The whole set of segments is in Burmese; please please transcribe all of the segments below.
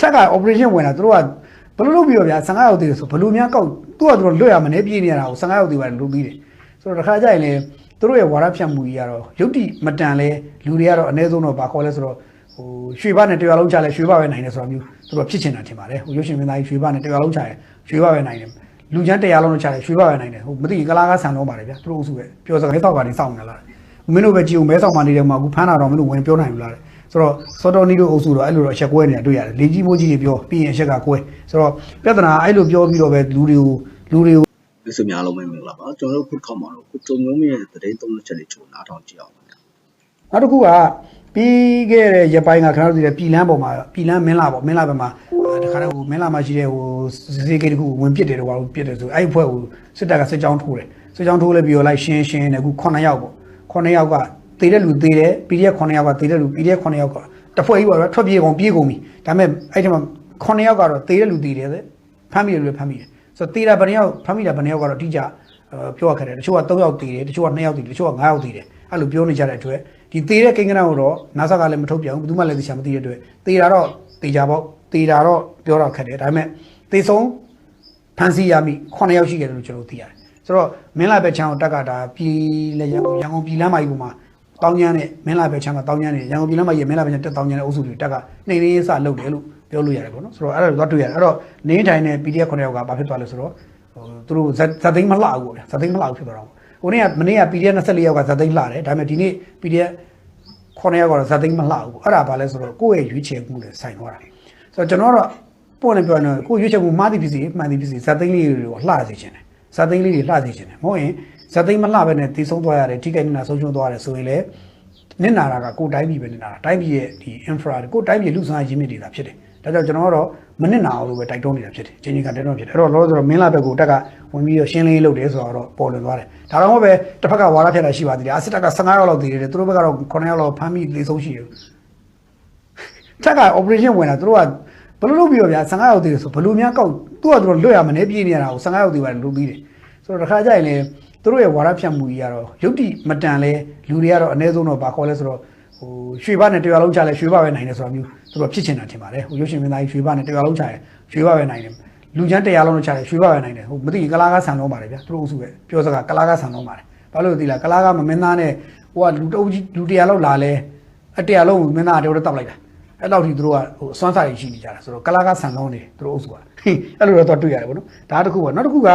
ထက်က operation ဝင်တာသူတို့ကဘယ်လိုလုပ်ပြီးတော့ဗျာ15ရောက်သေးတယ်ဆိုဘယ်လိုများကောက်သူကသူတို့လွတ်ရမနေပြေးနေရတာကို15ရောက်သေးပါတယ်လုပ်ပြီးတယ်ဆိုတော့တစ်ခါကျရင်လေသူတို့ရဲ့ဝါရဖြတ်မှုကြီးကတော့ရုပ်တိမတန်လဲလူတွေကတော့အ ਨੇ ဆုံးတော့ဘာခေါ်လဲဆိုတော့ဟိုရွှေဘနဲ့တရားလုံးချလဲရွှေဘပဲနိုင်တယ်ဆိုတာမျိုးသူတို့ဖြစ်ချင်တာထင်ပါတယ်ဟိုရုပ်ရှင်မင်းသားကြီးရွှေဘနဲ့တရားလုံးချရဲရွှေဘပဲနိုင်တယ်လူချမ်းတရားလုံးချလဲရွှေဘပဲနိုင်တယ်ဟိုမသိရင်ကလာကဆန်တော့ပါတယ်ဗျာသူတို့အုပ်စုပဲပြောစကားတောက်ကနေစောင့်နေလားမင်းတို့ပဲကြည့်အောင်မဲဆောင်မှနေတယ်မှာအခုဖမ်းတာတော့မင်းတို့ဝင်ပြောနိုင်ဘူးလား ဆိုတော့စောတော်နီတို့အုပ်စုတော့အဲ့လိုတော့အချက်ကွဲနေတာတွေ့ရတယ်လေကြီးမိုးကြီးတွေပြောပြီးရင်အချက်ကကွဲဆိုတော့ပြဿနာအဲ့လိုပြောပြီးတော့ပဲလူတွေကိုလူတွေကိုမိတ်ဆွေများအားလုံးပဲမင်္ဂလာပါကျွန်တော်တို့ခုခေတ်မှာတော့ခုကြုံမျိုးမြရဲ့သတင်းသုံးချက်လေးချို့နားထောင်ကြည့်အောင်ပါဗျာနောက်တစ်ခုကပြီးခဲ့တဲ့ရပိုင်းကခဏတို့ဒီပြည်လန်းပေါ်မှာပြည်လန်းမင်းလာပေါ့မင်းလာဘက်မှာတခါတော့ဟိုမင်းလာမှာရှိတဲ့ဟိုစေကေတခုဝင်ပစ်တယ်တော့ဘာလို့ပစ်တယ်ဆိုအဲ့ဖွဲ့ကိုစစ်တပ်ကစစ်ကြောင်းထိုးတယ်စစ်ကြောင်းထိုးလဲပြီးတော့လိုက်ရှင်းရှင်းတယ်အခု9ယောက်ပေါ့9ယောက်က တေတဲ့လူတေတယ် PDF 9ယောက်ကတေတဲ့လူ PDF 9ယောက်ကတဖွဲ့ကြီးပေါ့ဗျာထွက်ပြေးကုန်ပြေးကုန်ပြီဒါပေမဲ့အဲ့ဒီမှာ9ယောက်ကတော့တေတဲ့လူတေတယ်တဲ့ဖမ်းမိတယ်လူလည်းဖမ်းမိတယ်ဆိုတော့တေတာဘယ်နှယောက်ဖမ်းမိတာဘယ်နှယောက်ကတော့အတိအကျပြောရခက်တယ်တချို့က3ယောက်တေတယ်တချို့က2ယောက်တေတယ်တချို့က5ယောက်တေတယ်အဲ့လိုပြောနေကြတဲ့အတွက်ဒီတေတဲ့ကိန်းကနန်းကိုတော့နာဆာကလည်းမထုတ်ပြန်ဘူးဘယ်သူမှလည်းသိချာမသိတဲ့အတွက်တေတာတော့တေချာပေါ့တေတာတော့ပြောတော့ခက်တယ်ဒါပေမဲ့တေဆုံးဖန်စီရမိ9ယောက်ရှိခဲ့တယ်လို့ကျွန်တော်သိရတယ်ဆိုတော့မင်းလာဘက်ချမ်းကိုတက်ကဒါပြည်လေရန်ကုန်ရန်ကုန်ပြည်လမ်းမကြီးပေါ်မှာ တောင်းကျန်းနဲ့မင်းလာဘက်ချမ်းမှာတောင်းကျန်းနဲ့ရန်ကုန်ပြည်လမ်းမကြီးမင်းလာဘက်ချမ်းတက်တောင်းကျန်းတဲ့အုပ်စုတွေတက်ကနှိမ့်ရင်းစလုပ်တယ်လို့ပြောလို့ရတယ်ပေါ့နော်ဆိုတော့အဲ့ဒါတော့တွေ့ရတယ်အဲ့တော့နေထိုင်တဲ့ PDF 9ယောက်ကဘာဖြစ်သွားလဲဆိုတော့ဟိုသူတို့ဇက်ဇက်သိမ်းမလှဘူးပေါ့ဗျာဇက်သိမ်းမလှဘူးဖြစ်သွားတော့ဟိုနေ့ကမနေ့က PDF 24ယောက်ကဇက်သိမ်းလှတယ်ဒါပေမဲ့ဒီနေ့ PDF 9ယောက်ကတော့ဇက်သိမ်းမလှဘူးပေါ့အဲ့ဒါဘာလဲဆိုတော့ကိုယ့်ရဲ့ရွေးချယ်မှုနဲ့ဆိုင်သွားတာဆိုတော့ကျွန်တော်တော့ပို့နေပြောနေကိုယ့်ရွေးချယ်မှုမှားသည်ဖြစ်စီမှန်သည်ဖြစ်စီဇက်သိမ်းလေးတွေကိုလှစေချင်တယ်ဇက်သိမ်းလေးတွေလှစေချင်တယ်မဟုတ်ရင် ဇက်သိမ်းမလှဘဲနဲ့တည်ဆုံးသွားရတယ်ထိခိုက်နေတာဆုံးရှုံးသွားရတယ်ဆိုရင်လည်းနစ်နာတာကကိုယ်တိုင်းပြည်ပဲနစ်နာတာတိုင်းပြည်ရဲ့ဒီ infra ကိုယ်တိုင်းပြည်လူစားရင်းမြစ်တွေသာဖြစ်တယ်ဒါကြောင့်ကျွန်တော်ကတော့မနစ်နာအောင်လို့ပဲတိုက်တွန်းနေတာဖြစ်တယ်ချင်းချင်းကတိုက်တွန်းဖြစ်တယ်အဲ့တော့လောလောဆယ်တော့မင်းလာဘက်ကိုတက်ကဝင်ပြီးတော့ရှင်းလင်းရေးလုပ်တယ်ဆိုတော့ပေါ်လွင်သွားတယ်ဒါတော့ပဲတစ်ဖက်ကဝါရဖြတ်တာရှိပါသေးတယ်အစစ်တက်က15ယောက်လောက်တည်တယ်သူတို့ဘက်ကတော့9ယောက်လောက်ဖမ်းမိလေဆုံးရှိတယ်တက်က operation ဝင်တာသူတို့ကဘယ်လိုလုပ်ပြီးတော့ဗျာ15ယောက်တည်တယ်ဆိုဘယ်လိုများကောက်သူကသူတို့လွတ်ရမနေပြေးနေရတာကို15ယောက်တည်ပါတယ်လုပ်ပြီးတယ်ဆိုတော့တစ်ခါကျရင်လေ သူတို့ရဲ့ဝါရဖြတ်မှုကြီးကတော့ရုပ်တိမတန်လဲလူတွေကတော့အ ਨੇ ဆုံးတော့ဘာခေါ်လဲဆိုတော့ဟိုရွှေဘနဲ့တရားလုံးချလဲရွှေဘပဲနိုင်တယ်ဆိုတာမျိုးသူတို့ဖြစ်ချင်တာထင်ပါတယ်ဟိုရုပ်ရှင်မင်းသားကြီးရွှေဘနဲ့တရားလုံးချရဲရွှေဘပဲနိုင်တယ်လူချမ်းတရားလုံးချလဲရွှေဘပဲနိုင်တယ်ဟိုမသိရင်ကလာကဆန်တော့ပါတယ်ဗျာသူတို့အုပ်စုပဲပြောစကားကလာကဆန်တော့ပါတယ်ဘာလို့လဲသိလားကလာကမမင်းသားနဲ့ဟိုကလူတအုပ်ကြီးလူတရားလုံးလာလဲအတရားလုံးမင်းသားအတော်တောက်လိုက်တာအဲ့လောက်ထိသူတို့ကဟိုအစွမ်းစားရရှိနေကြတာဆိုတော့ကလာကဆန်လုံးနေသူတို့အုပ်စုကဟင်းအဲ့လိုတော့တွေ့ရတယ်ဗောနော်ဒါတစ်ခုပါနောက်တစ်ခုက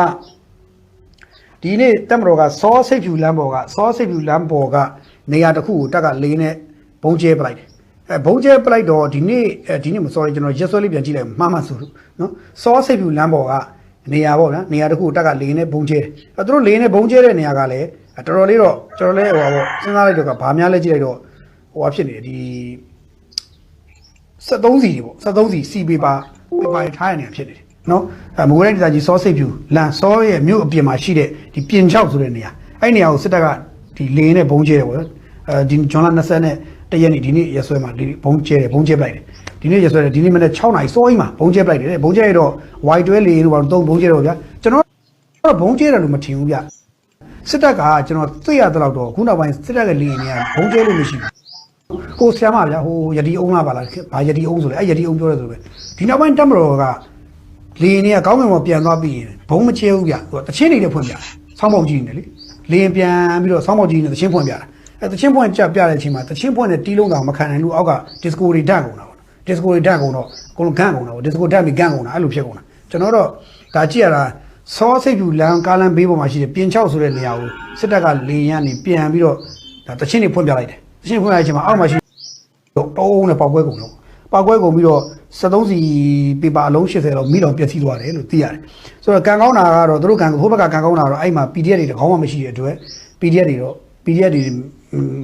ဒီနေ့တက်မတော်ကစောစိတ်ဖြူလမ်းပေါ်ကစောစိတ်ဖြူလမ်းပေါ်ကနေရာတစ်ခုကိုတက်ကလေးနဲ့ဘုံကျဲပလိုက်တယ်အဲဘုံကျဲပလိုက်တော့ဒီနေ့အဲဒီနေ့မ sorry ကျွန်တော်ရက်ဆွဲလေးပြန်ကြည့်လိုက်မှားမှဆိုလို့နော်စောစိတ်ဖြူလမ်းပေါ်ကနေရာပေါ့ဗျာနေရာတစ်ခုကိုတက်ကလေးနဲ့ဘုံကျဲတယ်အဲသူတို့လေးနဲ့ဘုံကျဲတဲ့နေရာကလည်းတော်တော်လေးတော့ကျွန်တော်လည်းဟိုပါပေါ့စဉ်းစားလိုက်တော့ကဘာများလဲကြည့်လိုက်တော့ဟိုဟာဖြစ်နေတယ်ဒီ73စီပေါ့73စီစီပေပါပေပါထားရနေဖြစ်နေတယ် နော်အဲမိုးရိုင်းဒေသကြီးစောစိတ်ဖြူလန်စောရဲ့မြို့အပြင်မှာရှိတဲ့ဒီပြင်ချောက်ဆိုတဲ့နေရာအဲ့နေရာကိုစစ်တပ်ကဒီလေနဲ့ဘုံကျဲတယ်ပေါ့အဲဒီဂျွန်လာ20နဲ့တရက်နေ့ဒီနေ့ရက်စွဲမှာဒီဘုံကျဲတယ်ဘုံကျဲပလိုက်တယ်ဒီနေ့ရက်စွဲတယ်ဒီနေ့မနေ့6နာရီစောကြီးမှာဘုံကျဲပလိုက်တယ်ဘုံကျဲရတော့ Y12 လေတို့ဘာလို့သုံးဘုံကျဲတော့ဗျာကျွန်တော်တော့ဘုံကျဲတယ်လို့မထင်ဘူးဗျစစ်တပ်ကကျွန်တော်သိရတဲ့လောက်တော့ခုနောက်ပိုင်းစစ်တပ်ရဲ့လေနေရာဘုံကျဲလို့မရှိဘူးကိုဆရာမဗျာဟိုယတိအုံးလာပါလားဘာယတိအုံးဆိုလဲအဲ့ယတိအုံးပြောရဲဆိုပဲဒီနောက်ပိုင်းတက်မတော်က လေရင်တွေကကောင်းကင်ပေါ်ပြန်သွားပြီးရင်ဘုံမချဲဘူးဗျသူကတချင်းနေတဲ့ဖွင့်ပြတယ်ဆောင်းပေါက်ကြီးနေလေလေရင်ပြန်ပြီးတော့ဆောင်းပေါက်ကြီးနေတချင်းဖွင့်ပြတာအဲတချင်းဖွင့်ပြပြတဲ့အချိန်မှာတချင်းဖွင့်နဲ့တီးလုံးတောင်မခံနိုင်လို့အောက်ကဒစ်စကိုတွေဓာတ်ကုန်တာပေါ့ဒစ်စကိုတွေဓာတ်ကုန်တော့အကုန်လုံးဂန့်ကုန်တာပေါ့ဒစ်စကိုဓာတ်ပြီးဂန့်ကုန်တာအဲ့လိုဖြစ်ကုန်တာကျွန်တော်တော့ဒါကြည့်ရတာစောစိတ်ဖြူလမ်းကားလမ်းဘေးပေါ်မှာရှိတဲ့ပြင်ချောက်ဆိုတဲ့နေရာကိုစစ်တပ်ကလေရင်ကနေပြန်ပြီးတော့ဒါတချင်းတွေဖွင့်ပြလိုက်တယ်တချင်းဖွင့်လိုက်တဲ့အချိန်မှာအောက်မှာရှိတော့တုံးနဲ့ပေါက်ကွဲကုန်တော့ပေါက်ကွဲကုန်ပြီးတော့ 73စီပေပါအလုံး80လောက်မိလောင်ပျက်စီးသွားတယ်လို့သိရတယ်ဆိုတော့ကံကောင်းတာကတော့သူတို့ကံဟိုဘက်ကကံကောင်းတာတော့အဲ့မှာ PDF တွေတကောင်းမှမရှိတဲ့အတွက် PDF တွေတော့ PDF တွေ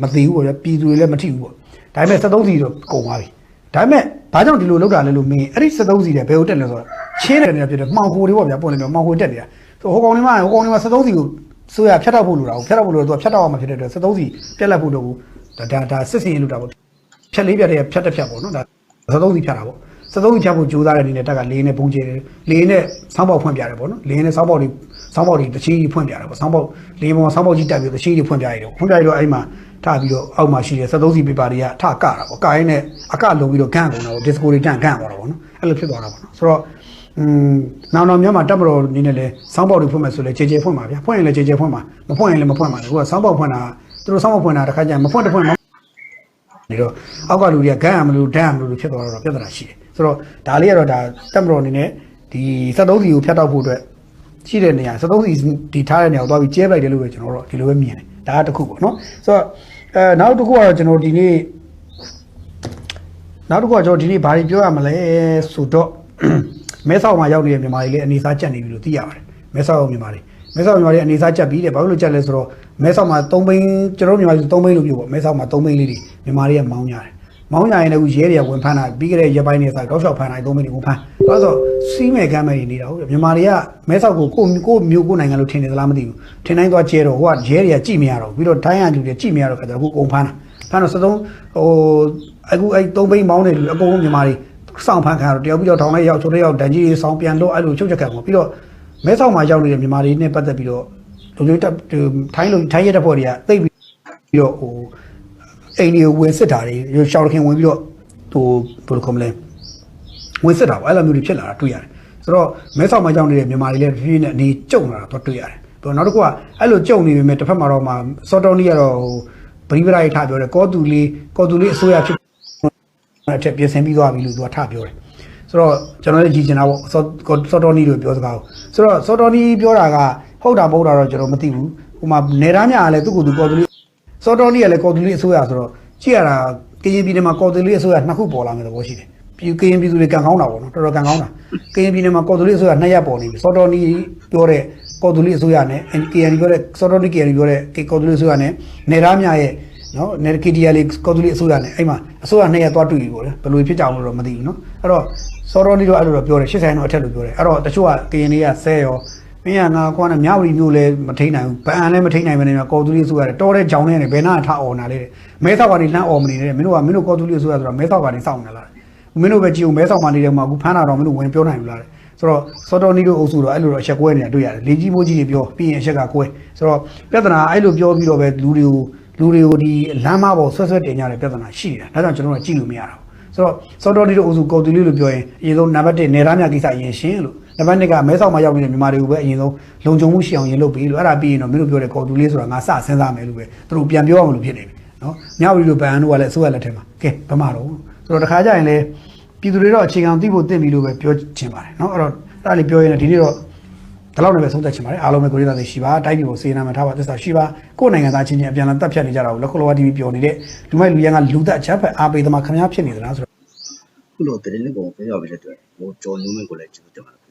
မသိဘူးပေါ့ဗျာပြည်သူတွေလည်းမထိဘူးပေါ့ဒါပေမဲ့73စီတော့ကုန်သွားပြီဒါပေမဲ့ဘာကြောင့်ဒီလိုလောက်တာလဲလို့မင်းအဲ့ဒီ73စီတွေဘယ်ကိုတက်လဲဆိုတော့ချင်းတယ်နေတာဖြစ်တယ်မှောင်ခိုတွေပေါ့ဗျာပွင့်နေတော့မှောင်ခိုတက်နေတာဆိုဟိုကောင်တွေမှာဟိုကောင်တွေမှာ73စီကိုဆိုရဖြတ်တော့ဖို့လိုတာကိုဖြတ်တော့ဖို့လိုတော့သူကဖြတ်တော့မှဖြစ်တဲ့အတွက်73စီပြက်လက်ဖို့တော့ဘူးဒါဒါဒါစစ်စင်လို့တာပေါ့ဖြတ်လေးဖြတ်တဲ့ဖြတ်တစ်ဖြတ်ပေါ့နော်ဒါသသုံးစီဖြတ်တာပေါ့ သသုံးစီဖြတ်ဖို့ကြိုးစားတဲ့အနေနဲ့တက်ကလေးနဲ့ပုံကျဲတယ်လေးနဲ့ဆောင်းပေါက်ဖွင့်ပြတယ်ပေါ့နော်လေးနဲ့ဆောင်းပေါက်တွေဆောင်းပေါက်တွေတချင်းကြီးဖွင့်ပြတယ်ပေါ့ဆောင်းပေါက်လေးပေါ်ဆောင်းပေါက်ကြီးတက်ပြီးတချင်းကြီးဖွင့်ပြရတယ်ဖွင့်ပြရတော့အဲ့မှာထပြီးတော့အောက်မှာရှိတဲ့73စီပေပါတွေကထကတာပေါ့ကရင်နဲ့အကလုံးပြီးတော့ဂန့်ကုန်တာပေါ့ဒီစကိုတွေဂန့်ဂန့်သွားတာပေါ့နော်အဲ့လိုဖြစ်သွားတာပေါ့နော်ဆိုတော့อืมနောင်နောင်များမှာတက်မတော်နေနဲ့လဲစောင်းပေါက်တွေဖွင့်မယ်ဆိုလဲခြေခြေဖွင့်ပါဗျာဖွင့်ရင်လည်းခြေခြေဖွင့်ပါမဖွင့်ရင်လည်းမဖွင့်ပါနဲ့ဟိုကစောင်းပေါက်ဖွင့်တာသူတို့စောင်းပေါက်ဖွင့်တာတစ်ခါကျရင်မဖွင့်တစ်ဖွင့်မနေတော့အောက်ကလူတွေကဂန့်ရမလို့ဒန့်ရမလို့ဖြစ်သွားတော့ပြဿနာရှိတယ် ဆိုတော့ဒါလေးကတော့ဒါတက်မတော်အနေနဲ့ဒီ73စီကိုဖျတ်တောက်ဖို့အတွက်ရှိတဲ့နေရာ73စီဒီထားတဲ့နေရာကိုသွားပြီးကျဲပလိုက်တယ်လို့ပဲကျွန်တော်တို့ဒီလိုပဲမြင်တယ်ဒါကတစ်ခုပေါ့နော်ဆိုတော့အဲနောက်တစ်ခုကတော့ကျွန်တော်ဒီနေ့နောက်တစ်ခုကကျွန်တော်ဒီနေ့ဘာတွေပြောရမလဲဆိုတော့မဲဆောက်မှာရောက်နေတဲ့မြန်မာတွေလည်းအနေစားကြက်နေပြီလို့သိရပါတယ်မဲဆောက်ရောက်မြန်မာတွေမဲဆောက်မြန်မာတွေအနေစားကြက်ပြီးတယ်ဘာလို့လဲကြက်လဲဆိုတော့မဲဆောက်မှာ3ဘိန်းကျွန်တော်တို့မြန်မာတွေ3ဘိန်းလို့ပြောပေါ့မဲဆောက်မှာ3ဘိန်းလေးတွေမြန်မာတွေကမောင်းကြတယ် မောင်းကြရင်လည်းအခုရဲတွေကဝင်ဖမ်းတာပြီးခဲ့တဲ့ရက်ပိုင်းတွေစားတောက်လျှောက်ဖမ်းတာ3ဘိန်းတွေဝင်ဖမ်းဒါဆိုစီးမဲ့ကမ်းမဲ့နေတာဟုတ်တယ်မြန်မာတွေကမဲဆောက်ကိုကိုကိုမျိုးကိုနိုင်ငံလို့ထင်နေသလားမသိဘူးထင်တိုင်းသွားကျဲတော့ဟိုကရဲတွေကကြည့်မရတော့ဘူးပြီးတော့တိုင်းရလူတွေကြည့်မရတော့ခါကျတော့အခုအကုန်ဖမ်းတာဖမ်းတော့စသုံးဟိုအခုအဲ့3ဘိန်းမောင်းနေလူအကုန်လုံးမြန်မာတွေစောင့်ဖမ်းခံရတော့တယောက်ပြီးတော့ထောင်လိုက်ရောက်ချိုးလိုက်ရောက်တန်ကြီးစောင်းပြန်လို့အဲ့လိုချုပ်ချက်ခံပေါ့ပြီးတော့မဲဆောက်မှာရောက်နေတဲ့မြန်မာတွေနဲ့ပတ်သက်ပြီးတော့လူမျိုးတက်ထိုင်းလူထိုင်းရဲတပ်ဖွဲ့တွေကသိပြီးတော့ဟို အိမ်တွေကိုဝင်စစ်တာတွေရှောက်ခင်ဝင်ပြီးတော့ဟိုဘယ်လိုခေါ်မလဲဝင်စစ်တာပေါ့အဲ့လိုမျိုးတွေဖြစ်လာတာတွေ့ရတယ်ဆိုတော့မဲဆောက်မှာကြောင်းနေတဲ့မြန်မာတွေလည်းဖြည်းဖြည်းနဲ့အနေကျုံလာတာတော့တွေ့ရတယ်ပြီးတော့နောက်တစ်ခုကအဲ့လိုကျုံနေပေမဲ့တစ်ဖက်မှာတော့မှစော်တော်နီကတော့ဟိုဗရိဗရာကြီးထားပြောတယ်ကောတူလေးကောတူလေးအစိုးရဖြစ်အထက်ပြင်ဆင်ပြီးသွားပြီလို့သူကထားပြောတယ်ဆိုတော့ကျွန်တော်လည်းကြည်ကျင်တာပေါ့စောစောတော်နီတို့ပြောစကားကိုဆိုတော့စောတော်နီပြောတာကဟုတ်တာမဟုတ်တာတော့ကျွန်တော်မသိဘူးဟိုမှာနေသားများကလည်းသူ့ကိုယ်သူကောတူလေး စောတော်နီကလည်းကောတူလေးအစိုးရဆိုတော့ကြည့်ရတာကရင်ပြည်နယ်မှာကောတူလေးအစိုးရနှစ်ခုပေါ်လာမယ်သဘောရှိတယ်ပြည်ကရင်ပြည်သူတွေကံကောင်းတာပေါ့နော်တော်တော်ကံကောင်းတာကရင်ပြည်နယ်မှာကော်တူလီအစိုးရနှစ်ရက်ပေါ်နေပြီစော်တော်နီပြောတဲ့ကော်တူလီအစိုးရနဲ့ KN ပြောတဲ့စော်တော်နီ KN ပြောတဲ့ကော်တူလီအစိုးရနဲ့နေသားများရဲ့နော်နေ KDL ကော်တူလီအစိုးရနဲ့အဲ့မှာအစိုးရနှစ်ရက်သွားတွေ့ပြီပေါ့လေဘယ်လိုဖြစ်ကြအောင်လို့တော့မသိဘူးနော်အဲ့တော့စော်တော်နီတော့အဲ့လိုတော့ပြောတယ်80တော့အထက်လို့ပြောတယ်အဲ့တော့တချို့ကကရင်တွေကဆဲရော မင်းကငါကွာနဲ့မြဝတီမျိုးလည်းမထိန်နိုင်ဘူးဗအန်လည်းမထိန်နိုင်မနေကော်တူလီအစိုးရတယ်တော်တဲ့ကြောင်နဲ့ဘယ်နာထားအော်နာလေးတဲ့မဲဆောက်ကနေလမ်းအော်မနေနဲ့မင်းတို့ကမင်းတို့ကော်တူလီအစိုးရဆိုတော့မဲဆောက်ကနေစောင့်နေလားမင်းတို့ပဲကြည့်ဦးမဲဆောင်မှနေတယ်မှာအခုဖမ်းတာတော့မင်းတို့ဝင်ပြောနိုင်ဘူးလားတဲ့ဆိုတော့စောတော်နီတို့အုပ်စုတော့အဲ့လိုတော့အချက်ကွဲနေတာတွေ့ရတယ်လေကြီးမိုးကြီးတွေပြောပြီးရင်အချက်ကကွဲဆိုတော့ပြဿနာအဲ့လိုပြောပြီးတော့ပဲလူတွေကိုလူတွေကိုဒီလမ်းမပေါ်ဆွဲဆွဲတင်ကြတဲ့ပြဿနာရှိတယ်ဒါကြောင့်ကျွန်တော်တို့ကြည့်လို့မရတော့ဘူးဆိုတော့စောတော်နီတို့အုပ်စုကော်တူလီလို့ပြောရင်အရင်ဆုံးနံပါတ်1နေသားများကိစ္စအရင်ရှင်းလို့ နံပါတ်1ကမဲဆောက်မှာရောက်နေတဲ့မြန်မာတွေကိုပဲအရင်ဆုံးလုံခြုံမှုရှိအောင်ရင်လုပ်ပေးလို့အဲ့ဒါပြီးရင်တော့မင်းတို့ပြောတဲ့ကော်တူလေးဆိုတာငါစစဉ်းစားမယ်လို့ပဲသူတို့ပြန်ပြောအောင်လို့ဖြစ်နေပြီနော်မြောက်ပြည်လိုဗန်တို့ကလည်းအစိုးရလက်ထက်မှာကဲဗမာတော့ဆိုတော့တခါကျရင်လည်းပြည်သူတွေတော့အခြေခံသိဖို့တင်ပြီလို့ပဲပြောချင်ပါတယ်နော်အဲ့တော့အဲ့ဒါလေးပြောရင်ဒီနေ့တော့ဒီလောက်နဲ့ပဲဆုံးသက်ချင်ပါတယ်အားလုံးပဲကိုရီးယားတွေရှိပါတိုက်ပြည်ကိုစေနာမှထားပါသစ္စာရှိပါကိုယ်နိုင်ငံသားချင်းချင်းအပြန်အလှန်တက်ဖြတ်နေကြတာကိုလက်ခလောဝတီဗီပြောနေတဲ့လူမိုက်လူရန်ကလူသက်အချက်ဖက်အားပေးသမားခင်ဗျားဖြစ်နေသလားဆိုတော့ခုလိုတရင်လေးကိုပြောရပါတဲ့အတွက်ဟိုကျော်ညုံးမင်းကိုလည်းကျေးဇူးတင်ပါတယ်